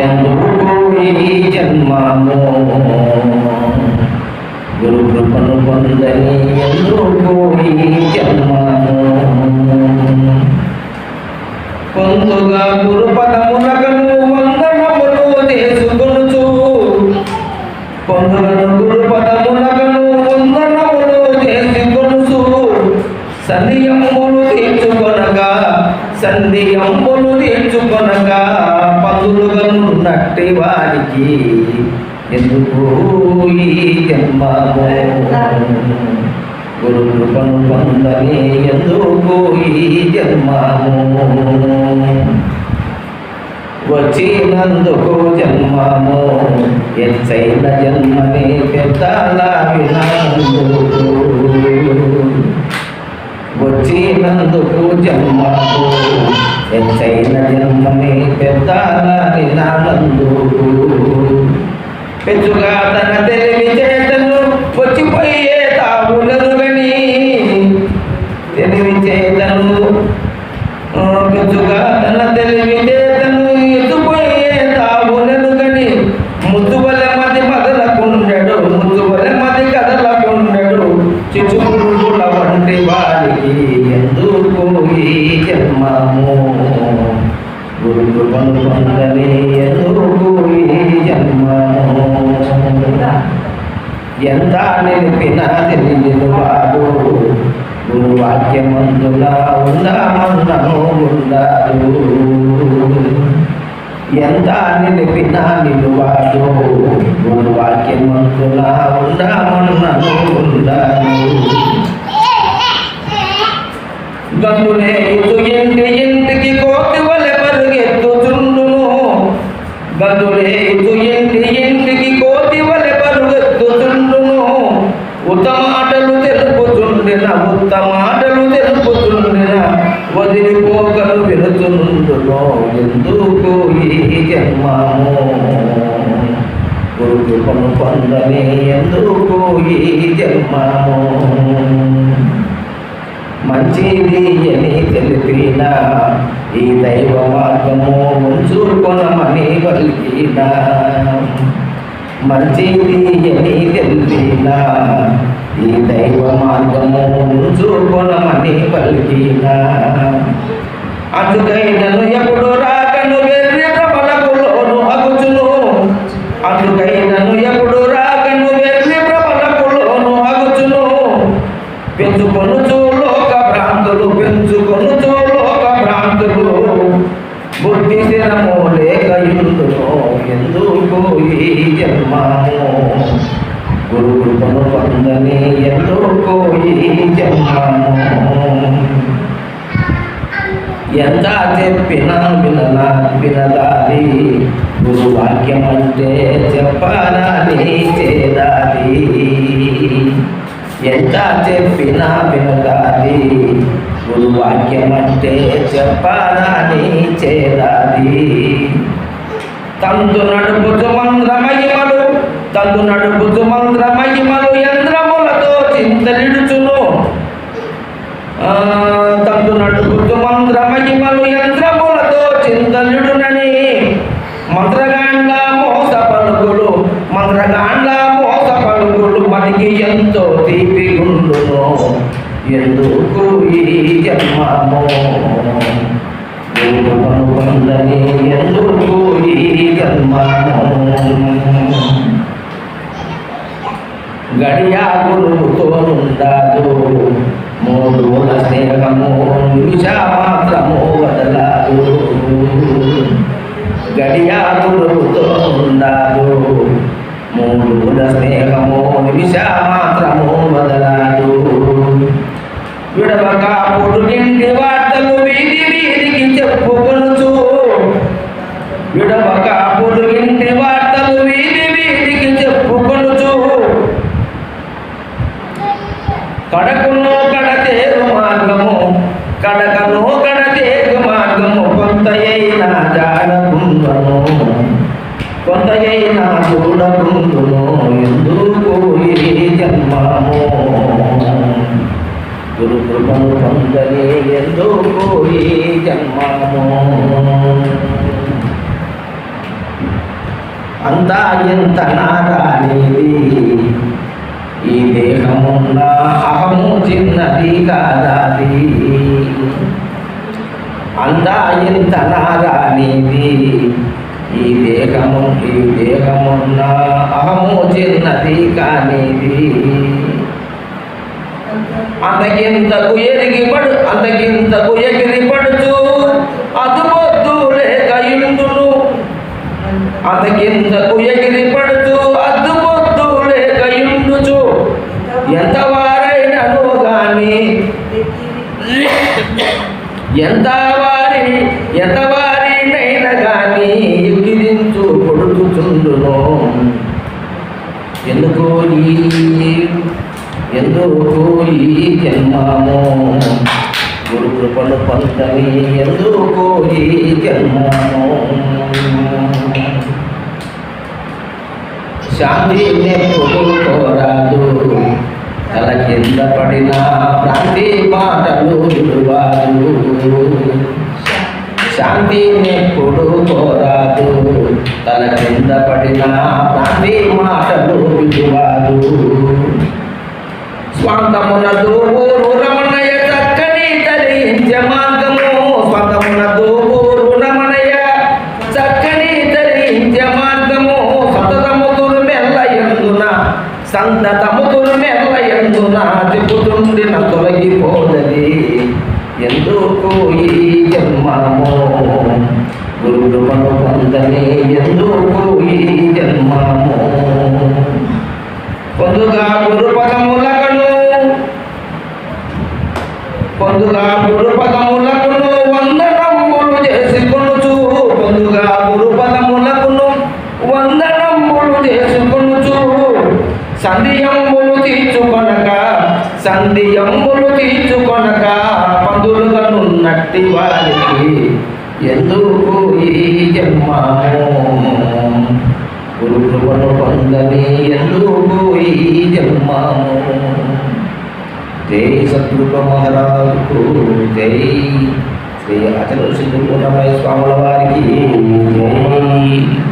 ఎందుకు ఈ జన్మము గురు కృపను పొందని ఎందుకు ఈ జన్మము పొందుగా సంధియమ్ములు తీర్చుకొనగా పందులుగను నట్టి వారికి ఎందుకు ఈ జన్మము? గురు కృపను పొందని ఎందుకు ఈ జన్మము? వచ్చినందుకు జన్మము ఎత్తైన జన్మని పెద్దల వినందుకు వచ్చినందుకు జన్మము ఎత్తైన జన్మని పెద్దల పెంచుగా తన తెలివి చేతను వచ్చిపోయే తావులను గని తెలివి చేతను పెంచుగా తన తెలివి చేతను ఎత్తుపోయే తావులను గని ముద్దుబల మది మదలకుండడు ముద్దుబల మది కదలకుండడు చిచుకుడుల వంటి వారికి ఎందుకు ఈ జన్మము? కృపను పొందని ఎందుకు ఎంత నిలిపిన తెలియదు వాడు గురు వాక్యమందున ఉందామన్నను ఉండాడు ఎంత నిలిపిన నిలువాడు గురు వాక్యమందున ఉందామన్నను ఉత్తమాటలు తెలుపుచుండిన ఉత్తమాటలు తెలుపుచుండిన వదిలిపోకలు వెళుతుండునో ఎందుకు ఈ జన్మము? గురుకృపను పొందని ఎందుకు ఈ జన్మము? మంచిది అని తెలిపిన ఈ దైవ మార్గము ముంచుకొనమని పలికిన మంచిది అని తెలిపిన ఈ దైవ మార్గము ఉంచుకొనమని పలికిన. అటుకైనను ఎప్పుడు రాకను వెర్రి ప్రబలకు లోను అగుచును. అటుకైనను ఎప్పుడు రాకను వెర్రి ప్రబలకు లోను అగుచును. పెంచుకొను లోక భ్రాంతులు పెంచుకొను లోక భ్రాంతులు. బుద్ధి స్థిరము లేక ఇందును ఎందుకు ఈ జన్మము? కృపను పొందని ఎంతో ఈ ఎంత చెప్పినా వినలా వినదాలి. గురువాక్యం అంటే చెప్పాలని చేదాది ఎంత చెప్పినా వినదాలి. గురువాక్యం అంటే చెప్పాలని చేదాది తంతు నడుపుతు మంత్ర తల్లు తంతు మంత్ర మహిమలు యంత్రములతో చింతలిడుచును. తల్లు తంతు నడుపుతు మంత్ర మహిమలు యంత్రములతో చింతలుడునని మంత్రగాండ్ల మోస పలుకులు మంత్రగాండ మోస పలుకులు మనకి ఎంతో తీపి ఉండును. ఎందుకు ఈ జన్మము? ఎందుకు గురువుతో నుండాదు మూడుల స్నేహము నిమిష మాత్రము వదలాదు. గడియా గురువుతో నుండాదు మూడుల స్నేహము నిమిషా మాత్రము వదలాదు. విడవక పురుగింటి వార్తలు వీధి వీధికి చెప్పుకొనుచు విడవక ఈ జన్మము అంతా ఎంత నారానిది ఈ దేహమున్న అహము చిన్నది కాదాది. అంతా ఎంత నారానిది ఈ దేహము ఈ దేహమున్న అహము చిన్నది కానిది అంతకింతకు ఎరిగిపడు అంతకింతకు ఎగిరిపడుచు అదుపొద్దు లేక ఇందును. అంతకింతకు ఎగిరిపడుచు అద్దుపొద్దు లేక ఇండుచు ఎంత వారైనను గాని ఎంత వారి ఎంత వారినైనా గాని ఎగిరించు పొడుచుచుండును. ఎందుకు ఎందుకు ఈ జన్మము గురు కృపను పొందని ఎందుకు ఈ జన్మము శాంతి నెప్పుడు కోరాదు? తల కింద పడిన ప్రాంతి పాటలు విలువాదు శాంతి నెప్పుడు కోరాదు? తల కింద పడిన ప్రాంతి మాటలు విలువాదు సంతతముతులు మెల్ల ఎందున చెబుతుండిన తొలగిపోదది ఎందుకు ఈ జన్మము. గురుడుమను కృపను పొందని ఎందుకు ఈ జన్మము? పొందుగా గురు పదములకను పొందుగా గురు పదములకును వందనములు చేసుకొనుచు పొందుగా గురు పదములకును వందనములు చేసుకొనుచు సంధియములు తీర్చుకొనక సంధియములు తీర్చుకొనక పందులుగా నున్నట్టి వారికి ఎందుకు ఈ జన్మము? గురు పొందని ఎందుకు ఈ జన్మము? జై సద్గురు మహారాజుకు జై. శ్రీ అచల సింధు స్వాముల వారికి జై.